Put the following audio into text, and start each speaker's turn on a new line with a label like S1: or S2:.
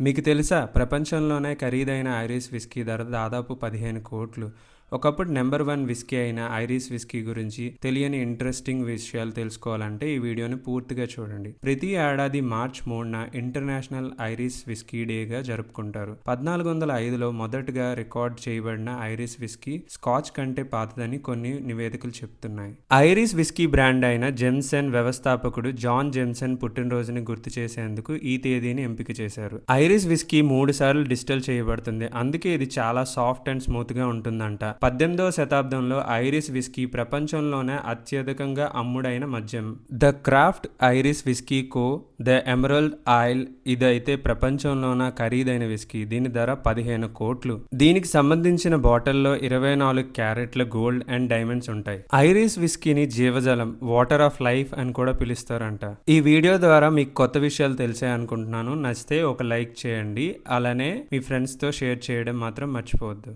S1: మీకు తెలుసా ప్రపంచంలోనే ఖరీదైన ఐరిస్ విస్కీ ధర దాదాపు పదిహేను కోట్లు. ఒకప్పుడు నెంబర్ వన్ విస్కీ అయిన ఐరిస్ విస్కీ గురించి తెలియని ఇంట్రెస్టింగ్ విషయాలు తెలుసుకోవాలంటే ఈ వీడియోని పూర్తిగా చూడండి. ప్రతి ఏడాది మార్చ్ మూడున ఇంటర్నేషనల్ ఐరిస్ విస్కీ డేగా జరుపుకుంటారు. పద్నాలుగు వందల ఐదులో మొదటగా రికార్డ్ చేయబడిన ఐరిస్ విస్కీ స్కాచ్ కంటే పాతదని కొన్ని నివేదికలు చెప్తున్నాయి. ఐరిస్ విస్కీ బ్రాండ్ అయిన జెమ్సన్ వ్యవస్థాపకుడు జాన్ జెమ్సన్ పుట్టినరోజుని గుర్తు చేసేందుకు ఈ తేదీని ఎంపిక చేశారు. ఐరిస్ విస్కీ మూడు సార్లు డిజిటల్ చేయబడుతుంది. అందుకే ఇది చాలా సాఫ్ట్ అండ్ స్మూత్గా ఉంటుందంట. పద్దెనిమిదవ శతాబ్దంలో ఐరిస్ విస్కీ ప్రపంచంలోనే అత్యధికంగా అమ్ముడైన మద్యం. The craft Irish whisky co the emerald isle ఇదైతే ప్రపంచంలోన ఖరీదైన విస్కీ. దీని ధర పదిహేను కోట్లు. దీనికి సంబంధించిన బాటిల్లో ఇరవై నాలుగు క్యారెట్ల గోల్డ్ అండ్ డైమండ్స్ ఉంటాయి. ఐరిస్ విస్కీని జీవజలం వాటర్ ఆఫ్ లైఫ్ అని కూడా పిలుస్తారంట. ఈ వీడియో ద్వారా మీకు కొత్త విషయాలు తెలిసాయి అనుకుంటున్నాను. నచ్చితే ఒక లైక్ చేయండి. అలానే మీ ఫ్రెండ్స్తో షేర్ చేయడం మాత్రం మర్చిపోవద్దు.